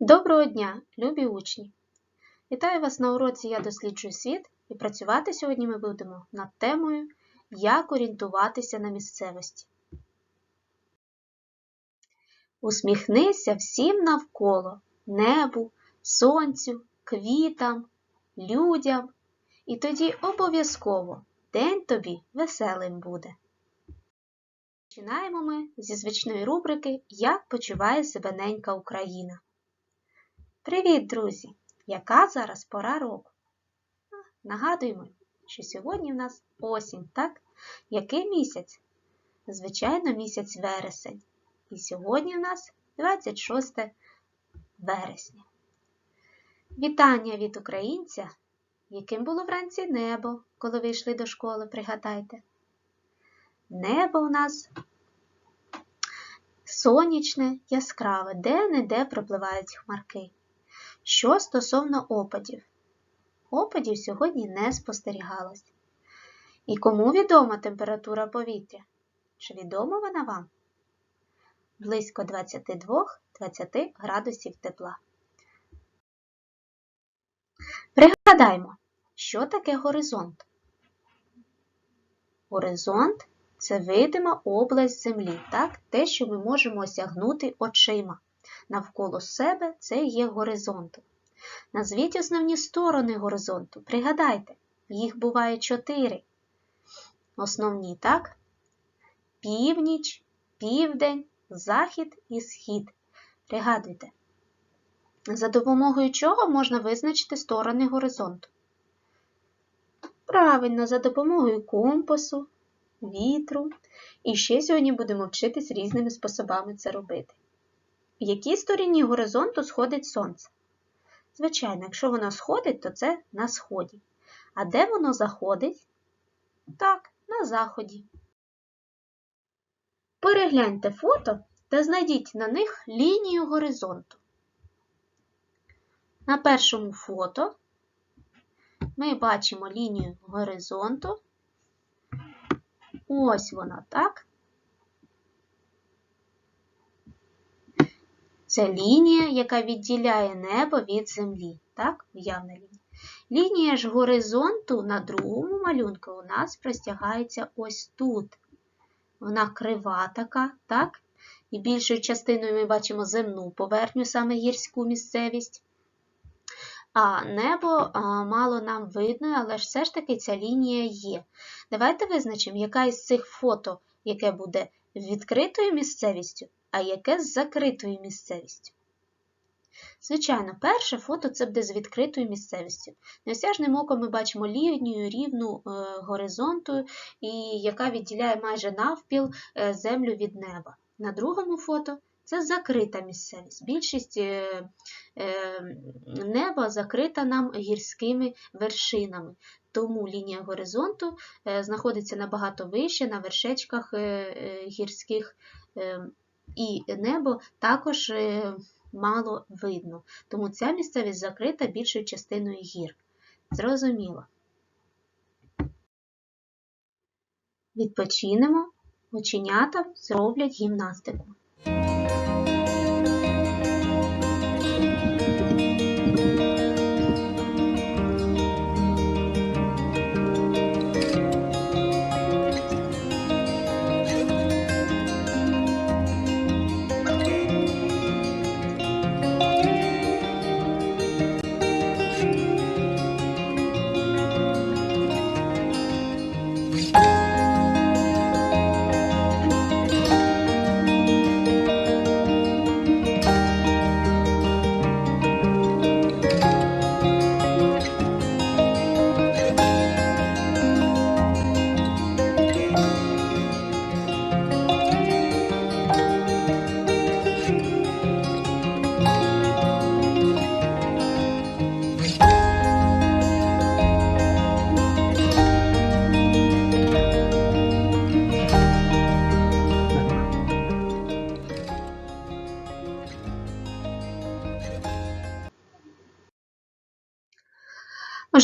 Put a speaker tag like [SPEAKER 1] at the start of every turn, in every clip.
[SPEAKER 1] Доброго дня, любі учні! Вітаю вас на уроці Я досліджую світ і працювати сьогодні ми будемо над темою Як орієнтуватися на місцевості. Усміхнися всім навколо небу, сонцю, квітам, людям, і тоді обов'язково день тобі веселим буде. Починаємо ми зі звичної рубрики Як почуває себе ненька Україна. Привіт, друзі! Яка зараз пора року? Нагадуємо, що сьогодні в нас осінь, так? Який місяць? Звичайно, місяць вересень. І сьогодні в нас 26 вересня. Вітання від українця, яким було вранці небо, коли ви йшли до школи, пригадайте. Небо у нас сонячне, яскраве, де-не-де пропливають хмарки. Що стосовно опадів? Опадів сьогодні не спостерігалось. І кому відома температура повітря? Чи відома вона вам? Близько 22-20 градусів тепла. Пригадаймо, що таке горизонт? Горизонт це видима область землі, так? те, що ми можемо осягнути очима навколо себе це є горизонтом. Назвіть основні сторони горизонту. Пригадайте, їх буває чотири. Основні, так? Північ, південь, захід і схід. Пригадуйте, за допомогою чого можна визначити сторони горизонту? Правильно, за допомогою компасу, вітру. І ще сьогодні будемо вчитись різними способами це робити. В якій стороні горизонту сходить сонце? Звичайно, якщо воно сходить, то це на сході. А де воно заходить? Так, на заході. Перегляньте фото та знайдіть на них лінію горизонту. На першому фото ми бачимо лінію горизонту. Ось вона, так? Це лінія, яка відділяє небо від землі. Так, уявна лінія. Лінія ж горизонту на другому малюнку у нас простягається ось тут. Вона крива така, так? І більшою частиною ми бачимо земну поверхню, саме гірську місцевість. А небо а, мало нам видно, але ж все ж таки ця лінія є. Давайте визначимо, яка із цих фото, яке буде відкритою місцевістю, а яке з закритою місцевістю. Звичайно, перше фото це буде з відкритою місцевістю. Неосяжним оком ми бачимо лінію рівну е, горизонту, і яка відділяє майже навпіл е, землю від неба. На другому фото це закрита місцевість. Більшість е, неба закрита нам гірськими вершинами. Тому лінія горизонту знаходиться набагато вище на вершечках гірських і небо також мало видно, тому ця місцевість закрита більшою частиною гір. Зрозуміло. Відпочинемо, оченята зроблять гімнастику.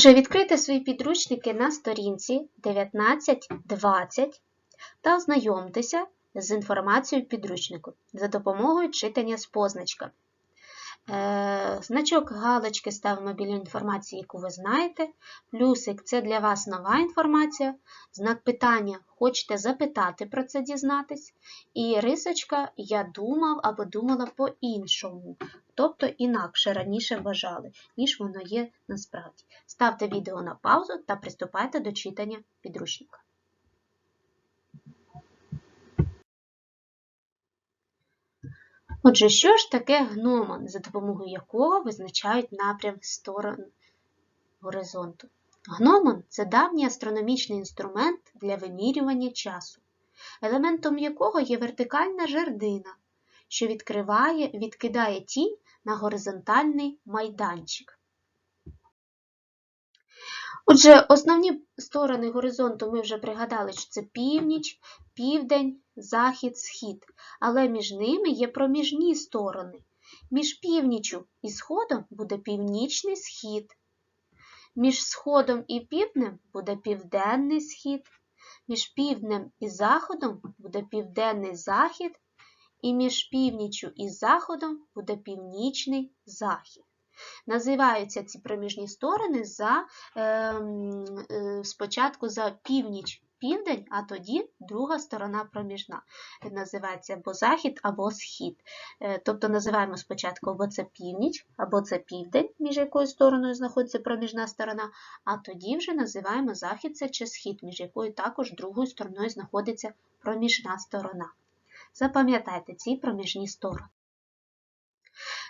[SPEAKER 1] Отже, відкрийте свої підручники на сторінці 19.20 та ознайомтеся з інформацією підручнику за допомогою читання з позначками. Е, Значок галочки ставимо біля інформації, яку ви знаєте. Плюсик це для вас нова інформація. Знак питання хочете запитати про це дізнатись. І рисочка я думав або думала по-іншому. Тобто інакше раніше вважали, ніж воно є насправді. Ставте відео на паузу та приступайте до читання підручника. Отже, що ж таке гномон, за допомогою якого визначають напрям сторон горизонту? Гномон це давній астрономічний інструмент для вимірювання часу, елементом якого є вертикальна жердина, що відкриває, відкидає тінь на горизонтальний майданчик. Отже, основні сторони горизонту ми вже пригадали, що це північ, південь, захід, схід. Але між ними є проміжні сторони. Між північю і сходом буде північний схід. Між сходом і півднем буде південний схід. Між півднем і заходом буде південний захід. І між північю і заходом буде північний захід. Називаються ці проміжні сторони за, е, е, спочатку за північ південь, а тоді друга сторона проміжна. Називається або захід, або схід. Е, тобто називаємо спочатку або це північ, або це південь, між якою стороною знаходиться проміжна сторона, а тоді вже називаємо захід це чи схід, між якою також другою стороною знаходиться проміжна сторона. Запам'ятайте ці проміжні сторони.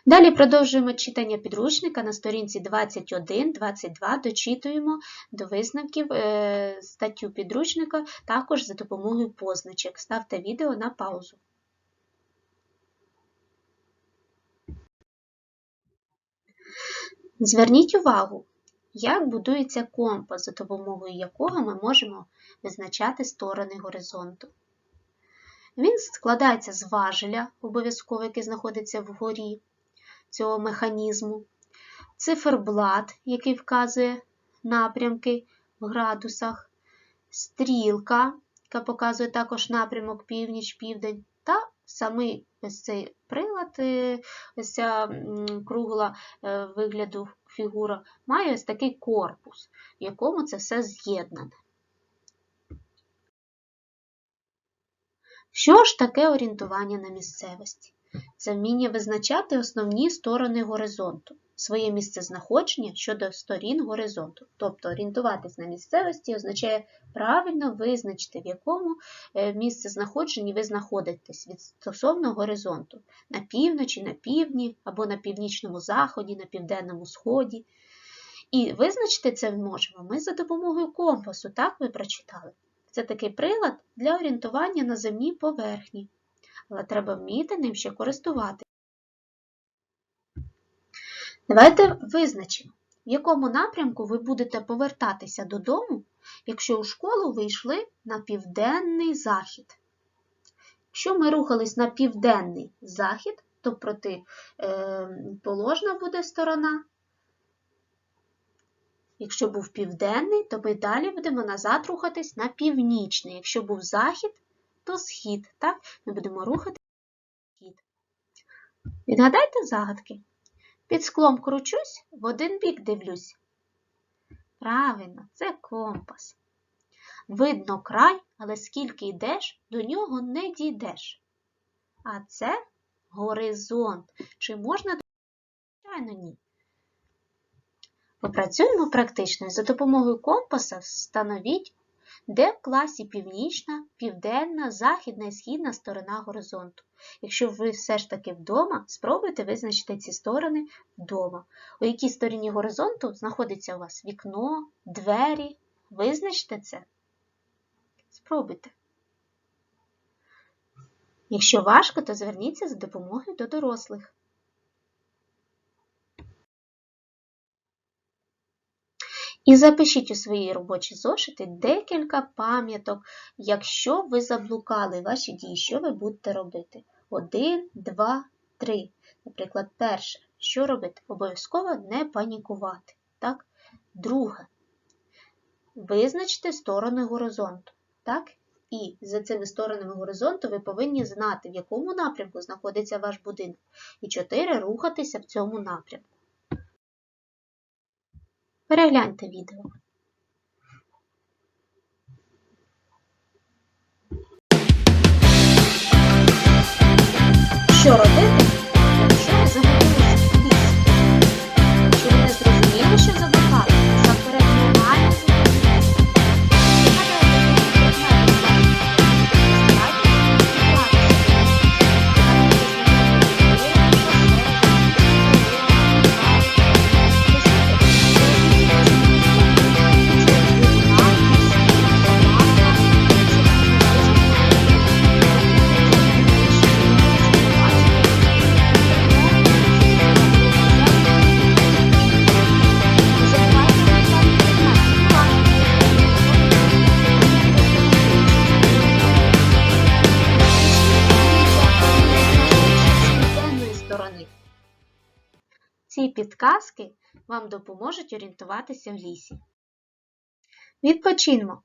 [SPEAKER 1] Далі продовжуємо читання підручника на сторінці 21-22, дочитуємо до висновків е, статтю підручника також за допомогою позначок. Ставте відео на паузу. Зверніть увагу, як будується компас, за допомогою якого ми можемо визначати сторони горизонту. Він складається з важеля, обов'язково, який знаходиться вгорі цього механізму, циферблат, який вказує напрямки в градусах, стрілка, яка показує також напрямок північ-південь, та самий ось цей прилад, ось ця кругла вигляду фігура, має ось такий корпус, в якому це все з'єднане. Що ж таке орієнтування на місцевості? Це вміння визначати основні сторони горизонту, своє місцезнаходження щодо сторін горизонту. Тобто орієнтуватись на місцевості означає правильно визначити, в якому місцезнаходженні ви знаходитесь від стосовно горизонту, на півночі, на півдні, або на північному заході, на південному сході. І визначити це можемо ми за допомогою компасу, так ви прочитали. Це такий прилад для орієнтування на земній поверхні, але треба вміти ним ще користуватися. Давайте визначимо, в якому напрямку ви будете повертатися додому, якщо у школу ви йшли на південний захід. Якщо ми рухались на південний захід, то протиположна буде сторона. Якщо був південний, то ми далі будемо назад рухатись на північний. Якщо був захід, то схід. Так? Ми будемо рухатись на схід. Відгадайте загадки. Під склом кручусь, в один бік дивлюсь. Правильно, це компас. Видно край, але скільки йдеш, до нього не дійдеш. А це горизонт. Чи можна Звичайно, ні. Попрацюємо практично. За допомогою компаса встановіть, де в класі північна, південна, західна і східна сторона горизонту. Якщо ви все ж таки вдома, спробуйте визначити ці сторони вдома. У якій стороні горизонту знаходиться у вас вікно, двері. Визначте це. Спробуйте. Якщо важко, то зверніться за допомогою до дорослих. І запишіть у свої робочі зошити декілька пам'яток, якщо ви заблукали ваші дії, що ви будете робити. Один, два, три. Наприклад, перше, що робити? Обов'язково не панікувати. Так? Друге, визначте сторони горизонту. Так? І за цими сторонами горизонту ви повинні знати, в якому напрямку знаходиться ваш будинок. І 4 рухатися в цьому напрямку. Перегляньте відео. Що робити, якщо ви загубилися? Чи ви не зрозуміли, що заблукали? Підказки вам допоможуть орієнтуватися в лісі. Відпочинемо.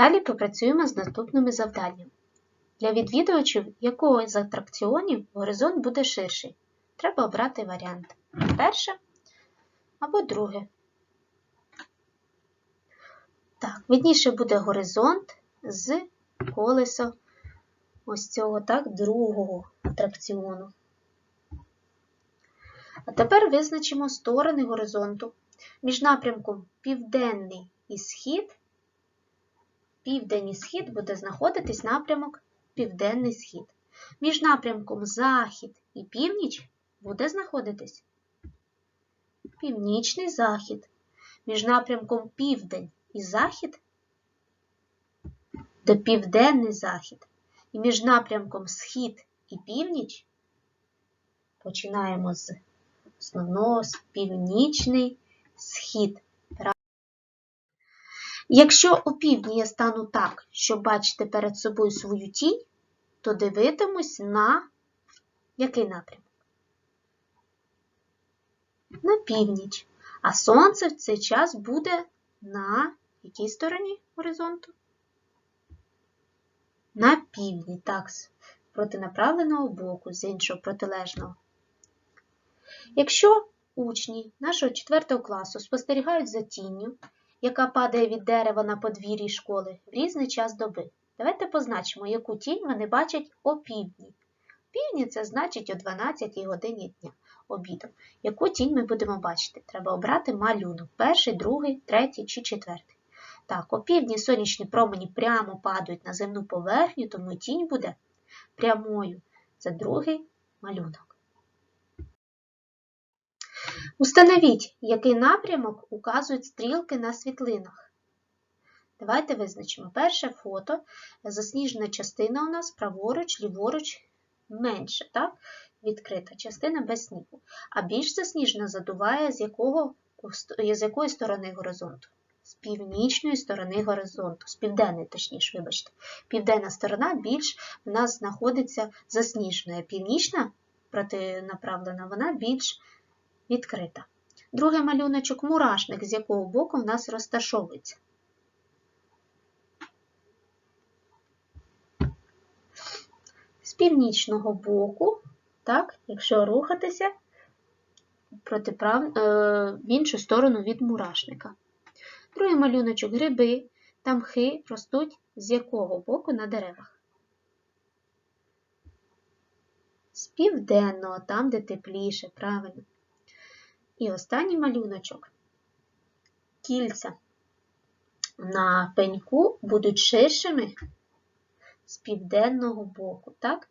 [SPEAKER 1] Далі попрацюємо з наступними завданнями. Для відвідувачів якого з атракціонів горизонт буде ширший. Треба обрати варіант. Перше або друге. Так, видніше буде горизонт з колесо ось цього так, другого атракціону. А тепер визначимо сторони горизонту. Між напрямком Південний і Схід південь і схід буде знаходитись напрямок Південний Схід. Між напрямком Захід і північ буде знаходитись Північний Захід. Між напрямком Південь і Захід до Південний Захід. І між напрямком Схід і північ починаємо з основного з північний схід. Якщо у півдні я стану так, що бачите перед собою свою тінь, то дивитимусь на який напрямок? На північ. А сонце в цей час буде на якій стороні горизонту? На півдні, так, з протинаправленого боку, з іншого протилежного. Якщо учні нашого 4 класу спостерігають за тінню, яка падає від дерева на подвір'ї школи в різний час доби. Давайте позначимо, яку тінь вони бачать о півдні. Це значить о 12 годині дня обіду. Яку тінь ми будемо бачити? Треба обрати малюнок. Перший, другий, третій чи четвертий. Так, о півдні сонячні промені прямо падають на земну поверхню, тому тінь буде прямою. Це другий малюнок. Установіть, який напрямок указують стрілки на світлинах. Давайте визначимо. Перше фото. Засніжена частина у нас праворуч, ліворуч менше. Так? відкрита, частина без снігу, а більш засніжена задуває з, якого, з якої сторони горизонту? З північної сторони горизонту, з південної, точніше, вибачте. Південна сторона більш в нас знаходиться засніженою, а північна протинаправлена, вона більш відкрита. Другий малюночок мурашник, з якого боку в нас розташовується. З північного боку, так, якщо рухатися протиправ... е, в іншу сторону від мурашника. Другий малюночок гриби та мхи ростуть з якого боку на деревах. З південного, там, де тепліше, правильно. І останній малюночок. Кільця на пеньку будуть ширшими з південного боку, так?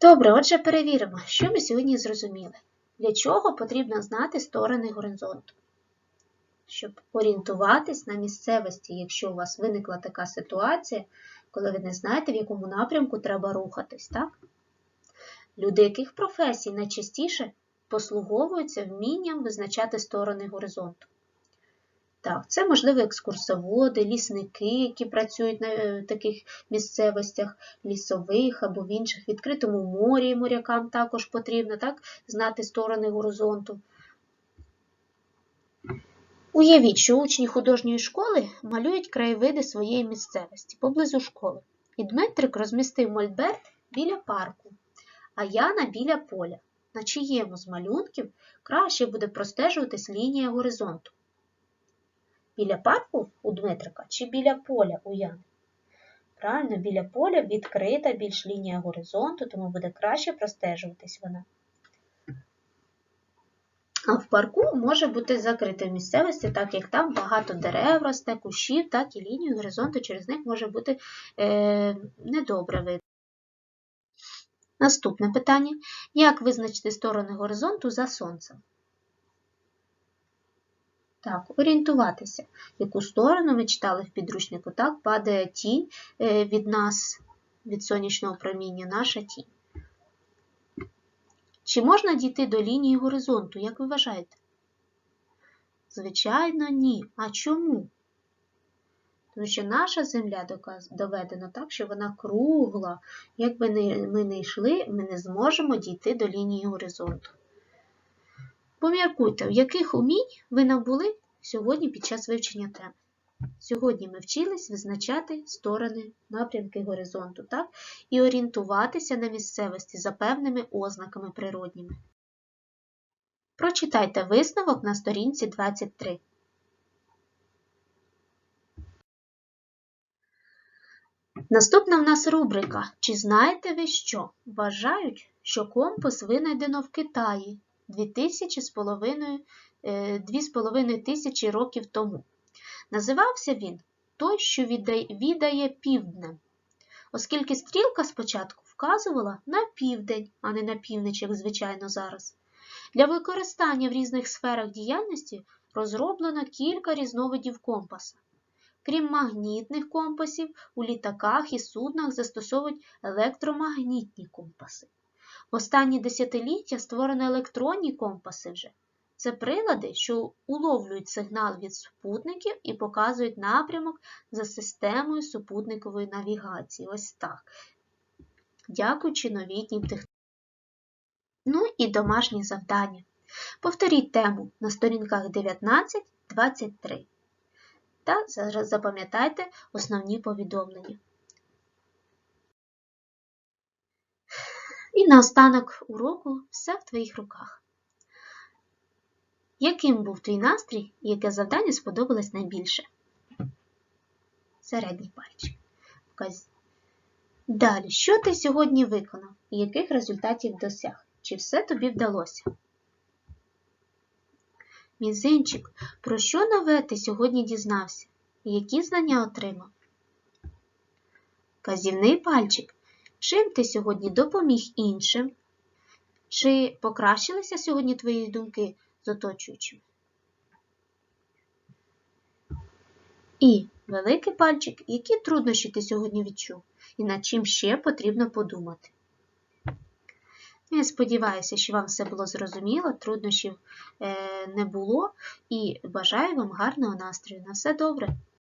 [SPEAKER 1] Добре, отже, перевіримо, що ми сьогодні зрозуміли. Для чого потрібно знати сторони горизонту? Щоб орієнтуватись на місцевості, якщо у вас виникла така ситуація, коли ви не знаєте, в якому напрямку треба рухатись, так? Люди яких професій найчастіше послуговуються вмінням визначати сторони горизонту? Так, це, можливо, екскурсоводи, лісники, які працюють на е, таких місцевостях, лісових або в інших відкритому морі, морякам також потрібно так, знати сторони горизонту. Уявіть, що учні художньої школи малюють краєвиди своєї місцевості поблизу школи. І Дмитрик розмістив мольберт біля парку, а Яна біля поля. На чиєму з малюнків краще буде простежуватись лінія горизонту. Біля парку у Дмитрика чи біля поля у Яни? Правильно, біля поля відкрита більш лінія горизонту, тому буде краще простежуватись вона. А в парку може бути закрита в місцевості, так як там багато дерев росте, кущів, так і лінію горизонту через них може бути е, недобре видно. Наступне питання. Як визначити сторони горизонту за сонцем? Так, орієнтуватися, яку сторону ми читали в підручнику, так, падає тінь е, від нас, від сонячного проміння, наша тінь. Чи можна дійти до лінії горизонту, як ви вважаєте? Звичайно, ні. А чому? Тому що наша земля доведена так, що вона кругла. Як би ми не йшли, ми не зможемо дійти до лінії горизонту. Поміркуйте, в яких умінь ви набули сьогодні під час вивчення теми. Сьогодні ми вчились визначати сторони напрямки горизонту так? і орієнтуватися на місцевості за певними ознаками природніми. Прочитайте висновок на сторінці 23. Наступна в нас рубрика Чи знаєте ви що? Вважають, що компас винайдено в Китаї 2000 з половиною 2,5 тисячі років тому. Називався він той, що віддає півднем, оскільки стрілка спочатку вказувала на південь, а не на північ, як звичайно зараз. Для використання в різних сферах діяльності розроблено кілька різновидів компаса. Крім магнітних компасів, у літаках і суднах застосовують електромагнітні компаси. В останні десятиліття створено електронні компаси вже. Це прилади, що уловлюють сигнал від супутників і показують напрямок за системою супутникової навігації. Ось так. Дякуючи новітнім технологіям. Ну і домашні завдання. Повторіть тему на сторінках 19-23. Та запам'ятайте основні повідомлення. І наостанок уроку все в твоїх руках. Яким був твій настрій і яке завдання сподобалось найбільше? Середній пальчик. Далі, що ти сьогодні виконав і яких результатів досяг? Чи все тобі вдалося? Мізинчик, про що нове ти сьогодні дізнався? Які знання отримав? Казівний пальчик. Чим ти сьогодні допоміг іншим? Чи покращилися сьогодні твої думки з оточуючими? І Великий пальчик, які труднощі ти сьогодні відчув? І над чим ще потрібно подумати? Я сподіваюся, що вам все було зрозуміло, труднощів е, не було і бажаю вам гарного настрою. На все добре!